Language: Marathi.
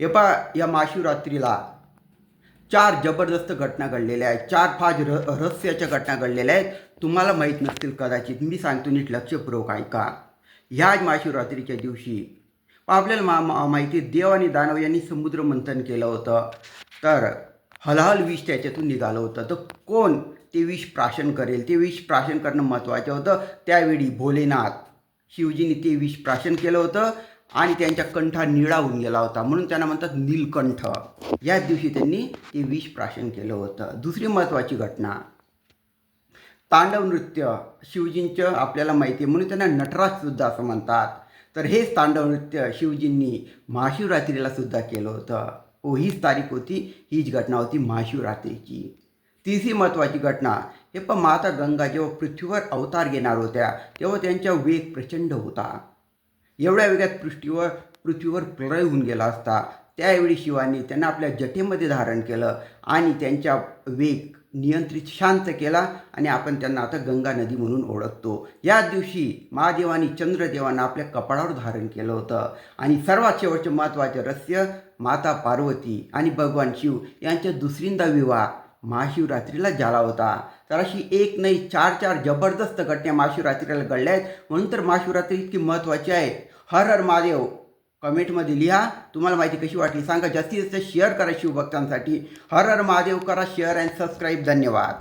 हे पा या महाशिवरात्रीला चार जबरदस्त घटना घडलेल्या आहेत. चार फार र रहस्याच्या घटना घडलेल्या आहेत. तुम्हाला माहीत नसतील कदाचित. मी सांगतो नीट लक्षपूर्वक ऐका. ह्याच महाशिवरात्रीच्या दिवशी आपल्याला मा मा- माहिती देव आणि दानव यांनी समुद्र मंथन केलं होतं. तर हलहल विष त्याच्यातून निघालं होतं. तर कोण ते विष प्राशन करेल? ते विष प्राशन करणं महत्त्वाचं होतं. त्यावेळी भोलेनाथ शिवजीने ते विष प्राशन केलं होतं. आणि त्यांच्या कंठा निळा होऊन गेला होता. म्हणून त्यांना म्हणतात नीलकंठ. याच दिवशी त्यांनी ते विष प्राशन केलं होतं. दुसरी महत्त्वाची घटना. तांडव नृत्य. शिवजींचं आपल्याला माहिती आहे. म्हणून त्यांना नटराज सुद्धा असं म्हणतात. तर हेच तांडव नृत्य शिवजींनी महाशिवरात्रीला सुद्धा केलं होतं. हो हीच तारीख होती. हीच घटना होती महाशिवरात्रीची. तिसरी महत्त्वाची घटना. हे पण माता गंगा जेव्हा पृथ्वीवर अवतार घेणार होत्या तेव्हा त्यांचा वेग प्रचंड होता. एवढ्या वेगात पृष्ठीवर पृथ्वीवर प्रलय होऊन गेला असता त्यावेळी शिवानी त्यांना आपल्या जटेमध्ये धारण केलं आणि त्यांच्या वेग नियंत्रित शांत केला आणि आपण त्यांना आता गंगा नदी म्हणून ओळखतो. या दिवशी महादेवानी चंद्रदेवांना आपल्या कपाळावर धारण केलं होतं. आणि सर्वात शेवटचे महत्त्वाचे रहस्य माता पार्वती आणि भगवान शिव यांच्या दुसरींदा विवाह. महाशिवरात्रीला झाला होता. तर अशी एक नाही चार चार जबरदस्त घटना महाशिवरात्रीला घडल्या आहेत. म्हणून तर महाशिवरात्री इतकी महत्त्वाची आहे. हर हर महादेव कमेंटमध्ये लिहा. तुम्हाला माहिती कशी वाटली सांगा. जास्तीत जास्त शेअर करा शिवभक्तांसाठी. हर हर महादेव करा शेअर अँड सबस्क्राईब धन्यवाद.